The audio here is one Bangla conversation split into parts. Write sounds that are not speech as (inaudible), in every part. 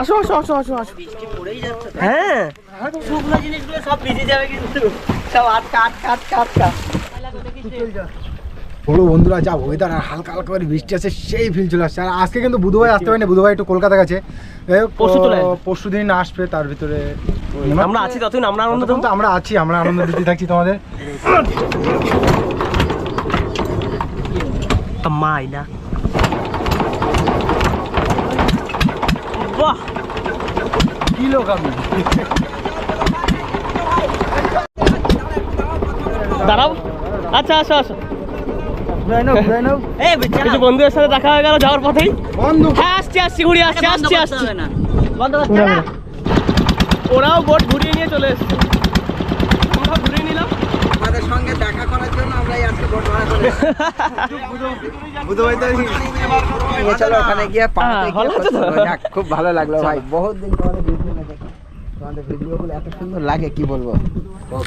আসো আসো আসো। আসো আসো। হ্যাঁ। শুকনো জিনিসগুলো সব ভিজে যাবে কিন্তু। সব আটকা আটকা আটকা আটকা বড় বন্ধুরা যা ওয়েদার আর হালকা হালকা করে বৃষ্টি আছে সেই ফিল চলে আসছে। আর আজকে কিন্তু বুধবার আসতে পারিনি বুধবার একটু কলকাতা গেছে। পরশু পরশু দিন আসবে। তার ভিতরে আমরা আছি ততদিন আমরা আনন্দ আমরা আছি আমরা আনন্দ দিতে থাকছি তোমাদের। মাইনা বাহ! কি লোক আমি? দাঁড়াও। আচ্ছা আসো আসো। কিছু বন্ধুদের সাথে দেখা হয়ে গেল যাওয়ার পথেই। বন্ধু। হ্যাঁ আসছি আসছি ঘুরে আসছি আসছি আসছি। না। বন্ধ করতে হবে না? ওরাও বোট ঘুরিয়ে নিয়ে চলে এসছে। ঘুরিয়ে নিলাম। আমাদের সঙ্গে চলো ওখানে গিয়ে পাহাড়ে হ্যাঁ। খুব ভালো লাগল ভাই। বহুত দিন তোমাদের ভিডিও তোমাদের ভিডিও গুলো এত সুন্দর লাগে কি বলব?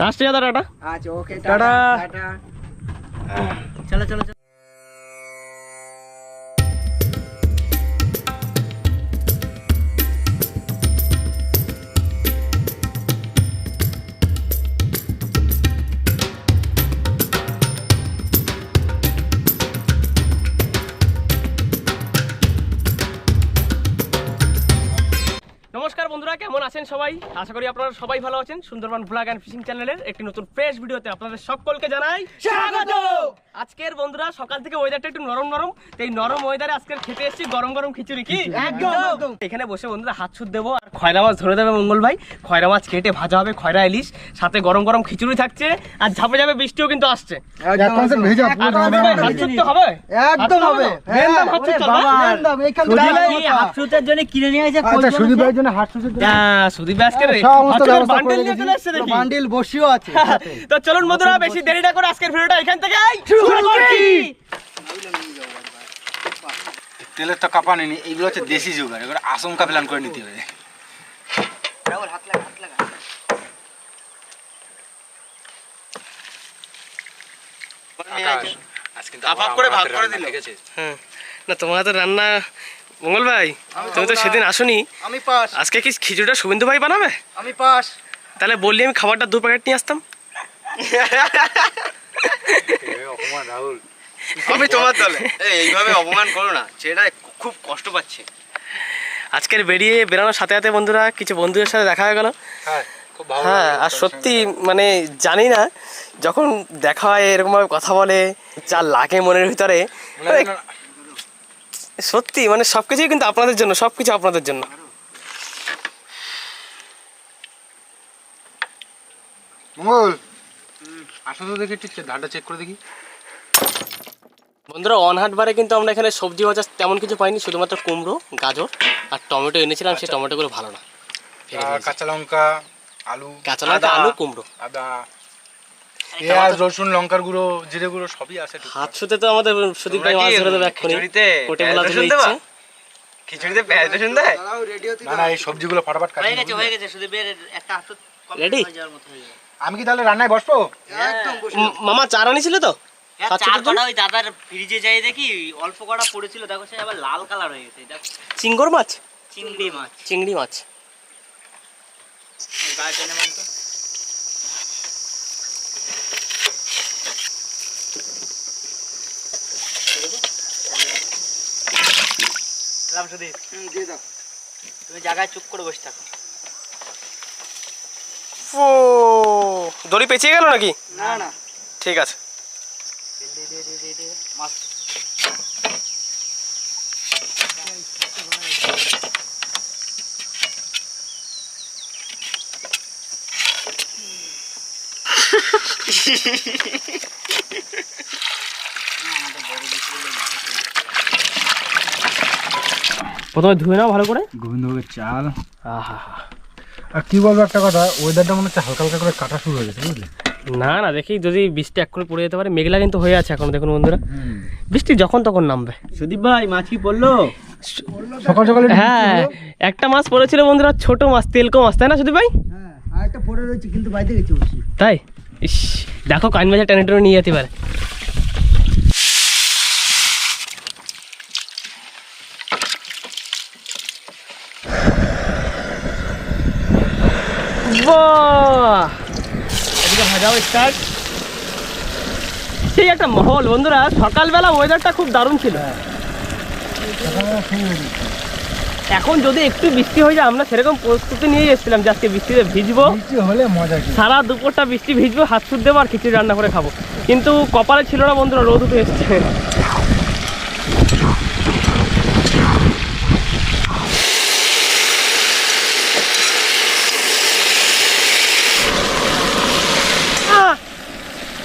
আসছি দাদা টাটা। আচ্ছা ওকে। টাটা। চলো চলো। আছেন সবাই? আশা করি আপনারা সবাই ভালো আছেন। সুন্দরবন ভ্লগ অ্যান্ড ফিশিং চ্যানেলের একটি নতুন ফ্রেশ ভিডিওতে আপনাদের সকলকে জানাই স্বাগত! আজকের বন্ধুরা সকাল থেকে ওয়েদারটা একটু নরম নরম এই নরম ওয়েদারে আজকে খেতে এসেছি গরম গরম খিচুড়ি কি? একদম। এখানে বসে বন্ধুরা হাত ছুট দেবো। খয়রা মাছ ধরে দেবে মঙ্গল ভাই। খয়রা মাছ কেটে ভাজা হবে খয়রা ইলিশ সাথে গরম গরম খিচুড়ি থাকছে আর ঝাপে ঝাপে বৃষ্টিও কিন্তু আসছে। হবে? একদম তো চলুন বন্ধুরা বেশি দেরি না করে আজকের ভিডিওটা এখান থেকে তেলের তো কাপা নেই এইগুলো হচ্ছে দেশি জোগাড় এগুলো আশঙ্কা প্ল্যান করে নিতে হবে। করে ভাগ করে দিল। না তোমার তো রান্না মঙ্গল ভাই তুমি তো সেদিন আসোনি। আমি পাস। আজকে কি খিচুড়িটা শুভেন্দু ভাই বানাবে? আমি পাস। তাহলে বললি আমি খাবারটা দু প্যাকেট নিয়ে আসতাম। আমি তোমার দলে। এইভাবে অপমান করো না খুব কষ্ট পাচ্ছে। আজকের বেরিয়ে বেরোনোর সাথে সাথে বন্ধুরা কিছু বন্ধুদের সাথে দেখা হয়ে গেল। হ্যাঁ হ্যাঁ আর সত্যি মানে জানি না যখন দেখা হয় এরকমভাবে কথা বলে যা লাগে মনের ভিতরে মানে সত্যি মানে সবকিছুই কিন্তু আপনাদের জন্য সবকিছু আপনাদের জন্য। মঙ্গল আসো তো দেখি একটু ধারটা চেক করে দেখি। বন্ধুরা অনহাট বারে কিন্তু আমরা এখানে সবজি বাজার তেমন কিছু পাইনি শুধুমাত্র কুমড়ো গাজর আর টমেটো এনেছিলাম সেই টমেটোগুলো ভালো না। কাঁচা লঙ্কা আলু কাঁচা লঙ্কা আলু কুমড়ো। আদা পেঁয়াজ রসুন লঙ্কার গুঁড়ো জিরে গুঁড়ো সবই আছে হাত শুতে তো আমাদের সুদীপ ভাই মাছ ধরে দেবে এক্ষুনি। কোটে বলা রসুন তুলে খিচুড়িতে পেঁয়াজ রসুন দেয়? না না এই সবজিগুলো ফটাফট কাটি। হয়ে গেছে হয়ে গেছে সুদীপের একটা হাত Ready? হয়ে যাওয়ার মতো হয়ে যাবে আমি কি তাহলে রান্নায় বসবো? একদম মামা চা আনিছিল তো? তুমি? কটা দাদার ফ্রিজে যাই দেখি অল্প কটা পড়েছিল দেখো সে আবার লাল কালার হয়ে গেছে দেখো। চিঙ্গর মাছ? চিংড়ি মাছ। চিংড়ি মাছ। গায়ে টেনে মাছ তো। রাম সুদীপ দিয়ে দাও। তুমি জায়গায় চুপ করে বসে থাকো। ও দড়ি পেঁচিয়ে গেল নাকি? না না। ঠিক আছে। মাছ। প্রথমে ধুয়ে নাও ভালো করে। গোবিন্দভোগের চাল। আহা। আর কি বলব একটা কথা ওয়েদারটা মনে হচ্ছে হালকা হালকা করে কাটা শুরু হয়ে গেছে বুঝলে? না না দেখি যদি বৃষ্টি এক করে পড়ে যেতে পারে। মেঘলা কিন্তু হয়ে আছে এখন দেখুন বন্ধুরা। বৃষ্টি যখন তখন নামবে। সুদীপ ভাই মাছ কি পড়ল? সকাল সকালে হ্যাঁ একটা মাছ পড়েছিল বন্ধুরা ছোট মাছ তেলকো মাছ তাই না সুদীপ ভাই? হ্যাঁ একটা পড়ে রয়েছে কিন্তু বাইরে গেছে তাই? ইস দেখো কাইন মাছের টেনে টেনে নিয়ে যেতে পারে বাহ স্টার্ট সেই একটা মহল বন্ধুরা সকালবেলা ওয়েদারটা খুব দারুণ ছিল। এখন যদি একটু বৃষ্টি হয়ে যায় আমরা সেরকম প্রস্তুতি নিয়ে এসেছিলাম যে আজকে বৃষ্টিতে ভিজবো। হলে মজা সারা দুপুরটা বৃষ্টি ভিজবো হাত সুদ দেবো আর খিচুড়ি রান্না করে খাব। কিন্তু কপালে ছিল না বন্ধুরা রোদ উঠে এসছে।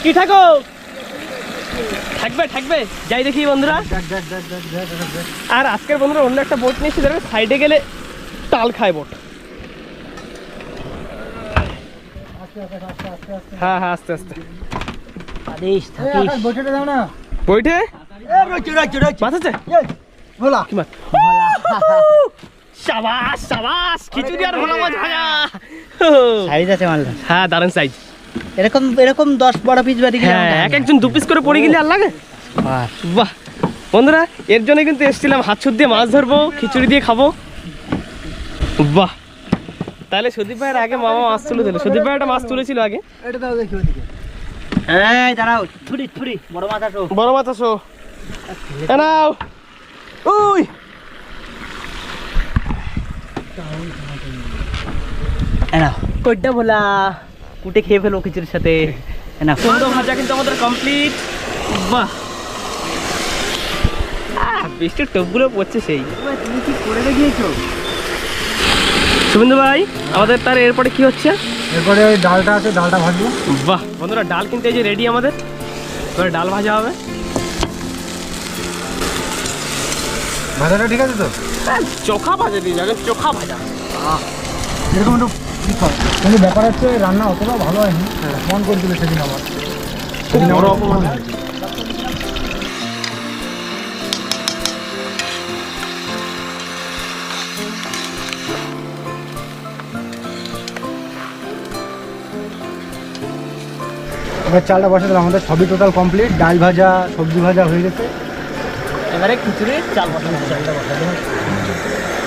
কি থাকো থাকবে থাকবে। যাই দেখি বন্ধুরা। আর আজকের বন্ধুরা অন্য একটা বোট নিয়েছি দেখো সাইডে গেলে তাল খায় বোট হ্যাঁ হ্যাঁ আস্তে আস্তে। বইটে সাবাস সাবাস খিচুড়ি আর ভোলা মাছ ভাজা। সাইজ আছে মালটা। হ্যাঁ দারুণ সাইজ এরকম এরকম দশ বারো পিস বাড়ি হ্যাঁ এক একজন দু পিস করে পড়ে গেলে আর লাগে? বাহ। বন্ধুরা এর জন্য কিন্তু এসেছিলাম হাত সুদ দিয়ে মাছ ধরবো খিচুড়ি দিয়ে খাব। বাহ। তাহলে সুদীপ ভাইয়ের আগে মামা মাছ তুলে দিল। সুদীপ ভাই একটা মাছ তুলেছিল আগে। এটা দাও দেখি ওদিকে। এই দাঁড়াও ছুরি ছুরি বড় মাথা তো বড় মাছ আসো। নাও। উই। এনা কইটা বলা কুটে খেয়ে ফেলো খিচুড়ির সাথে। এনা সুন্দর ভাজা কিন্তু আমাদের কমপ্লিট বাহ। বৃষ্টির টপগুলো পড়ছে সেই। তুমি কি করে দেখিয়েছো? শুভেন্দু ভাই আমাদের তার এরপরে কি হচ্ছে? এরপরে ওই ডালটা আছে ডালটা ভাজবো। বাহ বন্ধুরা ডাল কিন্তু এই যে রেডি আমাদের। এবারে ডাল ভাজা হবে। ভাজাটা ঠিক আছে তো? হ্যাঁ, চোখা ভাজা দিয়ে যাবে চোখা ভাজা। এরকম একটু। কিন্তু ব্যাপার হচ্ছে রান্না অতটা ভালো হয়নি। মন করছিল সেদিন আমার সেদিন আমার অপমান। এবার চালটা বসে দিলাম আমাদের সবই টোটাল কমপ্লিট ডাল ভাজা সবজি ভাজা হয়ে গেছে। এবারে খিচুড়ি চাল বসানো চালটা বসানো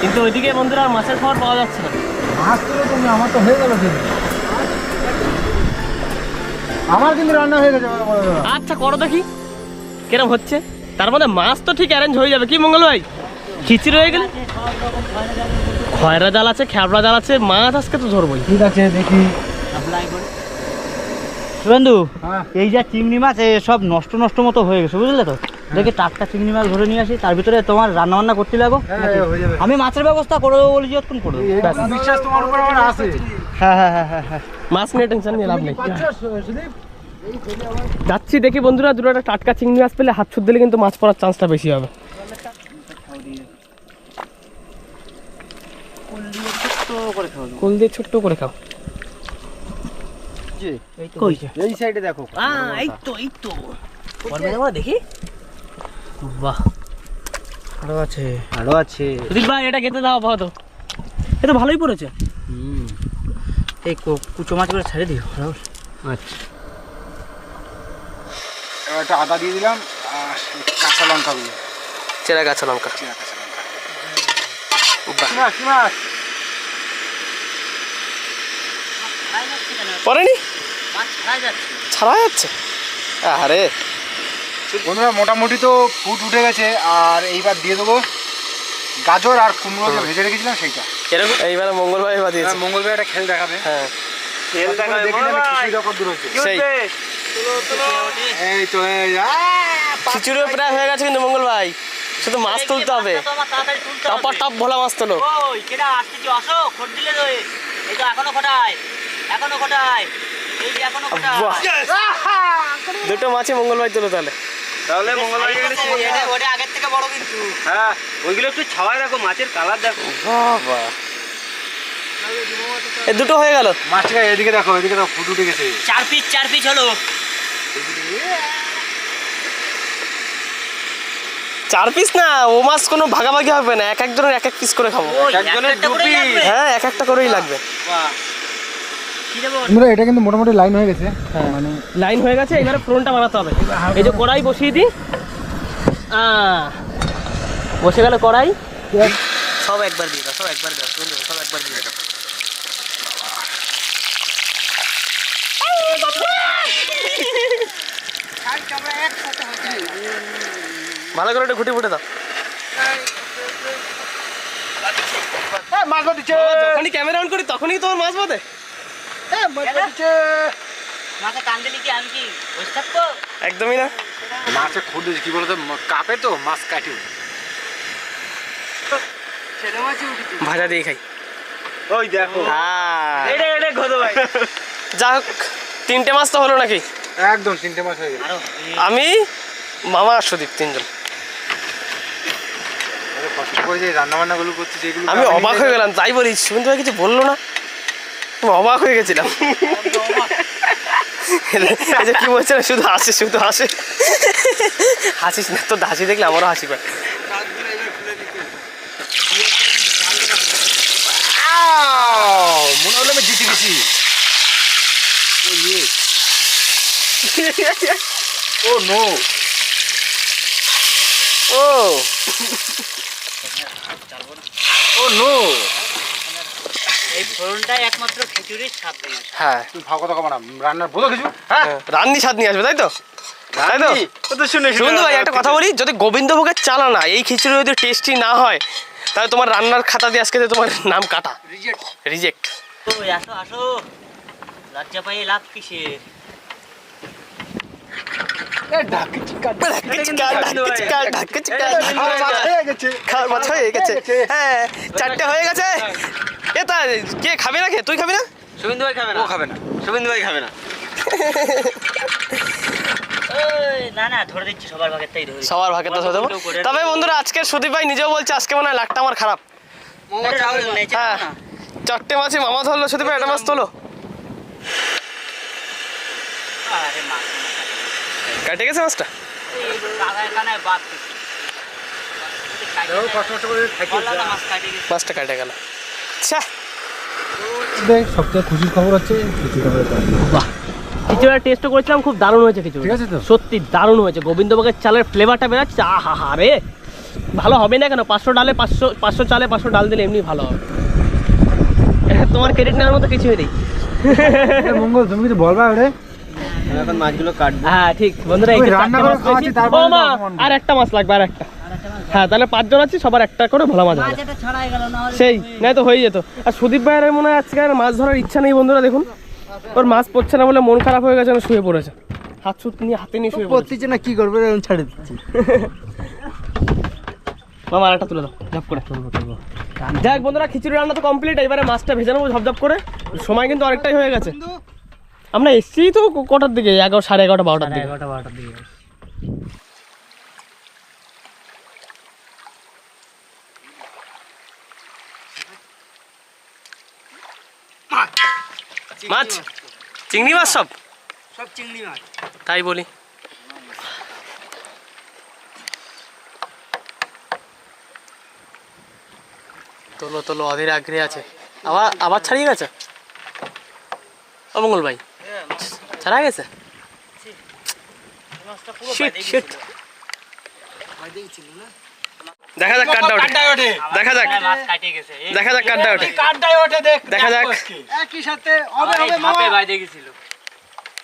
কিন্তু ওইদিকে বন্ধুরা আর মাছের খাবার পাওয়া যাচ্ছে না। মাছ তুলে তুমি আমার তো হয়ে গেল কিন্তু। আমার কিন্তু রান্না হয়ে গেছে। আচ্ছা করো দেখি। কিরম হচ্ছে? তার মধ্যে মাছ তো ঠিক অ্যারেঞ্জ হয়ে যাবে। কি মঙ্গল ভাই? খিচুড়ি হয়ে গেলে? খয়রা জাল আছে খ্যাবড়া জাল আছে মাছ আজকে তো ধরবোই। ঠিক আছে দেখি। শুভেন্দু হ্যাঁ। এই যা চিংড়ি মাছ সব নষ্ট নষ্ট মতো হয়ে গেছে বুঝলে তো? দেখে টাটকা চিংড়ি মাছ ধরে নিয়ে আসি তার ভিতরে তোমার রান্না বান্না করতে লাগো হ্যাঁ? হয়ে যাবে। আমি মাছের ব্যবস্থা করে দেবো বলি যতক্ষণ করে বিশ্বাস তোমার উপর আমার আছে। হ্যাঁ হ্যাঁ হ্যাঁ হ্যাঁ হ্যাঁ। মাছ নিয়ে টেনশন নিয়ে লাভ নেই। যাচ্ছি দেখি বন্ধুরা দুটো একটা টাটকা চিংড়ি মাছ পেলে হাত ছুট দিলে কিন্তু মাছ পড়ার চান্সটা বেশি হবে। কোল দিয়ে ছোট্ট করে খাও। কই? এই সাইডে দেখো। এই তো এই তো। দেখি। বাহ। আরও আছে। আরও আছে। সুদীপ ভাই এটা খেতে দাও আপাতত এ তো ভালোই পড়েছে। এই কুচো মাছ করে ছেড়ে দিও আচ্ছা। এবার একটা আদা দিয়ে দিলাম আর কাঁচা লঙ্কা গুলো চেরা লঙ্কা। ছাড়া যাচ্ছে। আরে বন্ধুরা মোটামুটি তো ফুট উঠে গেছে আর এইবার দিয়ে দেবো গাজর আর কুমড়ো যে ভেজে রেখেছিলাম সেইটা। এরকম এইবার মঙ্গলবার বা দিয়েছে। এবার মঙ্গলবার একটা খেল দেখাবে। হ্যাঁ। খেল দেখাবে দেখি না খিচুড়ি কত দূর হচ্ছে। সেই। এই তো খিচুড়িও প্রায় হয়ে গেছে কিন্তু মঙ্গল ভাই। শুধু মাছ তুলতে হবে। টপা টপ ভোলা মাছ তোলো। ওই কেডা আসতেছি আসো? খোট দিলে তো এই এই তো এখনও খোটায়। এখনও খোটায়। এই যে এখনও খোটায়। বাহ। দুটো মাছই মঙ্গল ভাই তুলো তাহলে। তাহলে মঙ্গলবার ওটা আগের থেকে বড় কিন্তু। হ্যাঁ ওইগুলো একটু ছাওয়ায় দেখো মাছের কালার দেখো। বাবা। এ দুটো হয়ে গেল। মাছটা এদিকে দেখো এদিকে দেখো ফুট উঠে গেছে। চার পিস চার পিস হলো। চার পিস না ও মাছ কোনো ভাগাভাগি হবে না এক একজনের এক এক পিস করে খাব। একজনের দু। লাগবে। হ্যাঁ এক একটা করেই লাগবে। বাহ। আমরা এটা কিন্তু মোটামুটি লাইন হয়ে গেছে। হ্যাঁ। মানে লাইন হয়ে গেছে এবারে ফোরনটা বানাতে হবে। এই যে কড়াই বসিয়ে দিই। বসে গেল কড়াই। সব একবার দিয়ে দাও সব একবার দিয়ে দাও সব একবার দিয়ে দাও। ভালো করে ঘুটি ফুটে দাও। হ্যাঁ, মাছ বাঁধিছে ক্যামেরা অন করি তখনই তোমার মাছ বাঁধে। একদমই না। মাছে দিয়েছে কি বলতো কাপে তো মাছ কাটি। ভাজা দিয়ে খাই। ওই দেখো। যা হোক তিনটে মাছ তো হলো নাকি? একদম তিনটে মাছ হয়ে আরও আমি মামা আর সুদীপ তিনজন। কষ্ট করে যে রান্না বান্না গুলো করছি আমি অবাক হয়ে গেলাম। তাই বলি শুনতে কিছু বলল না। অবাক হয়ে গেছিলাম। যে কি বলছে না, শুধু হাসে শুধু হাসে হাসিস না তো হাসি দেখলে আমারও হাসি পায়। মনে হলো আমি জিতে গেছি। Oh, no. ও। Oh, no. এই ফোড়নটাই একমাত্র খিচুড়ির স্বাদ নিয়ে আসে। হ্যাঁ। তুই ভাও কথা কবা না রান্নার বোঝো কিছু হ্যাঁ? রান্নি স্বাদ নিয়ে আসবে তাই তো? তাই তো? তো শুনুন ভাই একটা কথা বলি যদি গোবিন্দভোগের চালা না এই খিচুড়ি যদি টেস্টি না হয় তাহলে তোমার রান্নার খাতা দিয়ে আজকে তোমার নাম কাটা। রিজেক্ট ওই আসো আসো। লজ্জা পাই লাভ কিসের? মাছ হয়ে গেছে। হয়ে হয়ে। হ্যাঁ চারটে হয়ে গেছে। এ তা কে খাবে না কে? তুই খাবি না? শুভেন্দু ভাই খাবে না। ও খাবে না। শুভেন্দু ভাই খাবে না। ওই, না না ধরে দিচ্ছি সবার ভাগের তাই ধরে সবার ভাগে তো দেবো। তবে বন্ধুরা আজকে সুদীপ ভাই নিজেও বলছে আজকে মনে হয় লাখটা আমার খারাপ। হ্যাঁ। চারটে মাছে মামা ধরলো সুদীপ ভাই একটা মাছ তোলো। আরে মাছ কাটে গেছে। মাছটা মাছটা কাটে গেল। আচ্ছা সবচেয়ে খুশির খবর হচ্ছে খিচুড়ি বাহ। খিচুড়ির টেস্টও করেছিলাম খুব দারুণ হয়েছে খিচুড়ি ঠিক আছে তো? সত্যি দারুণ হয়েছে। গোবিন্দভোগের চালের ফ্লেভারটা বেরোচ্ছে আহা হা রে। ভালো হবে না কেন? পাঁচশো ডালে পাঁচশো পাঁচশো চালে পাঁচশো ডাল দিলে এমনি ভালো হবে। (laughs) তোমার ক্রেডিট নেওয়ার মতো কিছুই নেই। মঙ্গল তুমি কিছু বলবা ওরে? এখন মাছগুলো কাটবো। হ্যাঁ ঠিক। বন্ধুরা আর একটা মাছ লাগবে আর একটা। হ্যাঁ তাহলে পাঁচজন আছি সবার একটা করে ভোলা মাছ হবে। সেই নাই তো হয়ে যেত। আর সুদীপ ভাইয়ের মনে হয় আজকে আর মাছ ধরার ইচ্ছা নেই বন্ধুরা দেখুন। ওর মাছ পড়ছে না বলে মন খারাপ হয়ে গেছে না শুয়ে পড়েছে। হাত ছুট নিয়ে হাতে নিয়ে শুয়ে পড়েছে। না কি করবে ছেড়ে দিচ্ছি। মামা আরেকটা তুলে দাও ঝপ করে। যাক বন্ধুরা খিচুড়ি রান্না তো কমপ্লিট এবারে মাছটা ভেজে নেব ঝপঝপ করে। সময় কিন্তু অনেকটাই হয়ে গেছে। আমরা এসছি তো কটার দিকে? এগারো সাড়ে এগারোটা বারোটার দিকে। এগারোটা বারোটার দিকে। মাছ? চিংড়ি মাছ সব? সব চিংড়ি মাছ। তাই বলি। তোলো তোলো অধীর আগ্রহে আছে। আবার আবার ছাড়িয়ে গেছে? অমঙ্গল ভাই। ছাড়া গেছে। দেখা যাক কাঠটা ওঠে। দেখা যাক। হ্যাঁ, দেখা যাক কাঠটা ওঠে। দেখ দেখা যাক। একই সাথে হবে হবে মামা বাইরে গেছিল।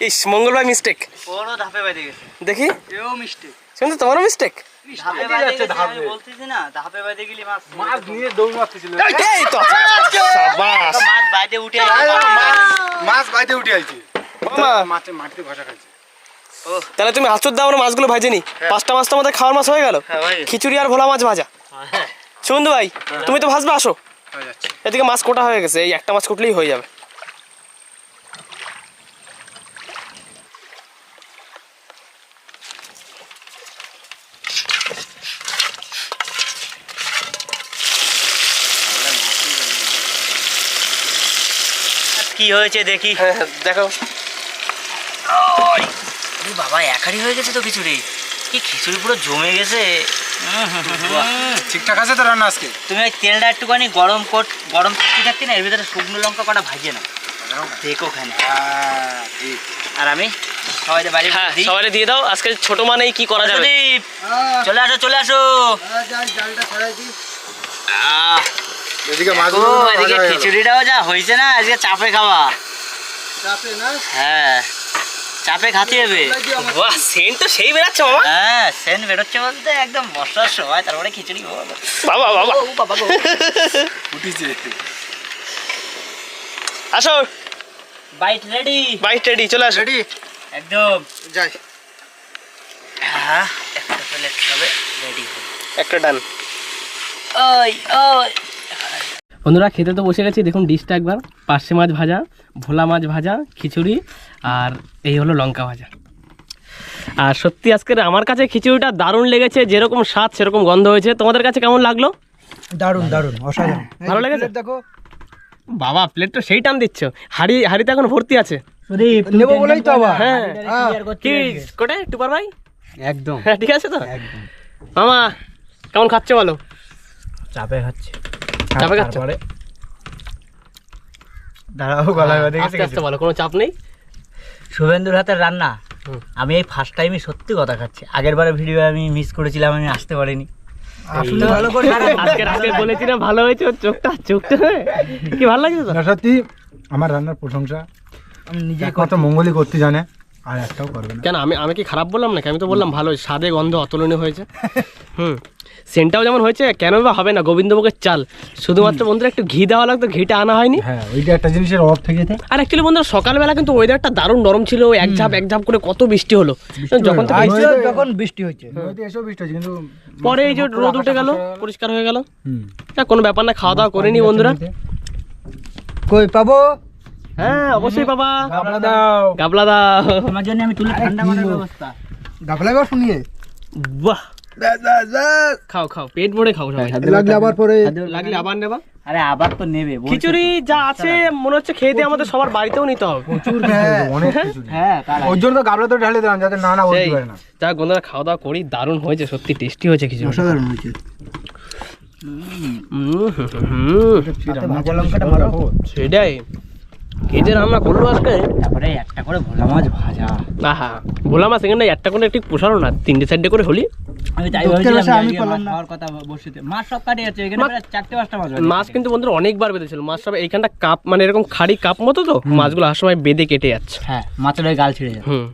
ইস মঙ্গল ভাই মিস্টেক বড় ধাপে বাইরে গেছে। দেখি। এও মিষ্টি শুনছো তোমারও মিস্টেক মাছ মাছ নিয়ে দৌড় মারতেছিল। এই তো। সাবাস। তো মাছ বাইরে উঠে মাছ বাইতে উঠে আইছে। মাছে মাটিতে ঘষা খাইছে তাহলে তুমি হাসুর দাও আমরা মাছগুলো ভাজে নি পাঁচটা মাছ তো আমাদের খাওয়ার মাছ হয়ে গেল? হ্যাঁ, হয়ে। খিচুড়ি আর ভোলা মাছ ভাজা। সুন্দর ভাই তুমি তো ভাজবে আসো। এদিকে মাছ কোটা হয়ে গেছে এই একটা মাছ কুটলেই হয়ে যাবে। কি হয়েছে দেখি। হ্যাঁ দেখো আরে বাবা একারি হয়ে গেছে তো খিচুড়ি। কি খিচুড়ি পুরো জমে গেছে। ঠিকঠাক আছে তো রান্না আজকে? তুমি ওই তেলটা একটুখানি গরম কর গরম থাকতে থাকতে না এর ভিতরে শুকনো লঙ্কা কটা ভাজে না দেখো ওখানে। হ্যাঁ, আর আমি বাড়ি হ্যাঁ দিই দিয়ে দাও আজকে ছোট মানেই কি করা যাবে? চলে আসো চলে আসো। এদিকে হয়ে খিচুড়িটাও যা হয়েছে না আজকে চাপে খাওয়া। হ্যাঁ। চাপে খাতে হবে বাহ সেন্ট তো সেই বেরাচ্ছে মামা। হ্যাঁ সেন বেরোচ্ছে বলতে একদম বর্ষার সময় তারপরে খিচুড়ি ও বাবা বাবা। ও বাবা গো। উঠিছে। আসো। বাইট রেডি বাইক রেডি চলে আসো। রেডি একদম। যাই। হ্যাঁ একটা প্লেট হবে রেডি একটা ডান। ওই ওই। বন্ধুরা খেতে তো বসে গেছি দেখুন ডিশটা একবার। পার্শে মাছ ভাজা ভোলা মাছ ভাজা খিচুড়ি আর এই হলো লঙ্কা ভাজা। আর সত্যি আজকের আমার কাছে খিচুড়িটা দারুণ লেগেছে যেরকম স্বাদ সেরকম গন্ধ হয়েছে। তোমাদের কাছে কেমন লাগল? দারুণ দারুণ অসাধারণ। ভালো লেগেছে? দেখো। বাবা প্লেট তো সেই টান দিচ্ছ। হাড়ি হাড়িতে এখন ভর্তি আছে। নেব বলেই তো আবার। হ্যাঁ। কি কোটে টুপার ভাই? একদম। হ্যাঁ ঠিক আছে তো। মামা কেমন খাচ্ছে বলো? চাপে খাচ্ছে। চাপে খাচ্ছ? তারপরে? দাঁড়াও গলায় আস্তে আস্তে বলো কোনো চাপ নেই? শুভেন্দুর হাতের রান্না। আমি এই ফার্স্ট টাইমই সত্যি কথা খাচ্ছি। আগের বারে ভিডিও আমি মিস করেছিলাম আমি আসতে পারিনি। আসলে ভালো করে আজকে আজকে বলেছি না ভালো হয়েছে ওর চোখটা চোখটা কি ভালো লাগছে তো সত্যি আমার রান্নার প্রশংসা। আমি নিজে কত মঙ্গলই করতে জানে। আর একটাও করবে না। কেন আমি আমি কি খারাপ বললাম নাকি? আমি তো বললাম ভালো স্বাদে গন্ধ অতুলনীয় হয়েছে। হুম সেন্টটাও যেমন হয়েছে কেন বা হবে না? গোবিন্দভোগের চাল। শুধুমাত্র বন্ধুরা একটু ঘি দেওয়া লাগতো ঘিটা আনা হয়নি। হ্যাঁ ওইটা একটা জিনিসের অভাব থেকে আর অ্যাকচুয়ালি বন্ধুরা সকালবেলা কিন্তু ওয়েদারটা দারুণ নরম ছিল এক ঝাপ এক ঝাপ করে কত বৃষ্টি হলো। যখন যখন বৃষ্টি হচ্ছে এসব বৃষ্টি হচ্ছে কিন্তু পরে এই যে রোদ উঠে গেল পরিষ্কার হয়ে গেল। হুম। না কোনো ব্যাপার না খাওয়া দাওয়া করে নি বন্ধুরা। কই পাবো? হ্যাঁ অবশ্যই বাবা। গাবলা দাও। গাবলা দা আমার জন্য আমি তুলে ঠান্ডা করার ব্যবস্থা। গাবলা শুনিয়ে। বাহ। খাও খাও পেট ভরে খাও সবাই। লাগলে আবার পরে। লাগলে আবার নেবা। আরে আবার তো নেবে খিচুড়ি যা আছে মনে হচ্ছে খেয়ে দিয়ে আমাদের সবার বাড়িতেও নিতে হবে। প্রচুর অনেক হ্যাঁ। ওর জন্য তো গাবলা তো ঢালে দিলাম যাতে না না বলতে পারে না। যা বন্ধুরা খাওয়া দাওয়া করি দারুণ হয়েছে সত্যি টেস্টি হয়েছে খিচুড়ি। অসাধারণ হয়েছে। সেটাই। কে যে রান্না করল আজকে? তারপরে একটা করে ভোলা মাছ ভাজা। আহা বললাম না সেখানে একটা করে পোষালো না তিনটে চারটে করে হলি। আমি তাই তোকে আমি আমি না। খাওয়ার কথা বসিতে মাছ সব কাটে আছে এখানে প্রায় চারটে পাঁচটা মাছ মাছ কিন্তু বন্ধুরা অনেকবার বেঁধেছিল। মাছ সব এইখানটা কাপ মানে এরকম খাড়ি কাপ মতো তো মাছগুলো আর সময় বেঁধে কেটে যাচ্ছে। হ্যাঁ মাছের ওই গাল ছিঁড়ে যায় হুম।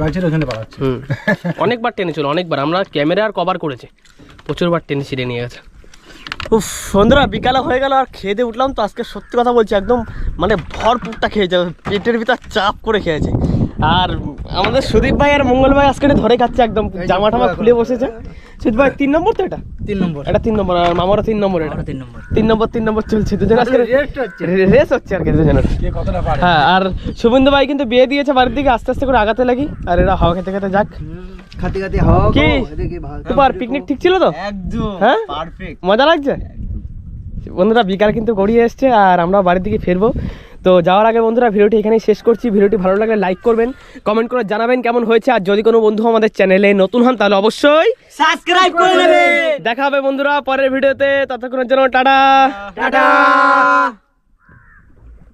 গাছের ওখানে পালাচ্ছে। অনেকবার টেনেছিল অনেকবার। আমরা ক্যামেরা আর কভার করেছি। প্রচুরবার টেনে ছিঁড়ে নিয়ে গেছে। উফ বন্ধুরা বিকালে হয়ে গেল আর খেয়ে দিয়ে উঠলাম তো। আজকে সত্যি কথা বলছি একদম মানে ভরপুরটা খেয়েছে পেটের ভিতর চাপ করে খেয়েছে আর আমাদের সুদীপ ভাই আর মঙ্গল ভাই আজকে ধরে খাচ্ছে একদম জামা টামা খুলে বসেছে। সুদীপ ভাই তিন নম্বর তো এটা? তিন নম্বর। এটা তিন নম্বর আর মামারও তিন নম্বর এটা। তিন নম্বর। তিন নম্বর তিন নম্বর চলছে দুজন আজকে রেস হচ্ছে। আর কি দুজনের। হ্যাঁ আর শুভেন্দু ভাই কিন্তু বিয়ে দিয়েছে বাড়ির দিকে আস্তে আস্তে করে আগাতে লাগি। আর এরা হাওয়া খেতে খেতে যাক। খাতে খাতে হাওয়া কি? তোমার পিকনিক ঠিক ছিল তো? একদম হ্যাঁ? পারফেক্ট মজা লাগছে? বন্ধুরা বিকাল কিন্তু গড়িয়ে এসছে আর আমরা বাড়ির দিকে ফিরবো। তো যাওয়ার আগে বন্ধুরা ভিডিওটি এখানেই শেষ করছি। ভিডিওটি ভালো লাগলে লাইক করবেন কমেন্ট করে জানাবেন কেমন হয়েছে। আর যদি কোনো বন্ধু আমাদের চ্যানেলে নতুন হন তাহলে অবশ্যই সাবস্ক্রাইব করে নেবে দেখা হবে বন্ধুরা পরের ভিডিওতে। ততক্ষণের জন্য টাটা। টাটা।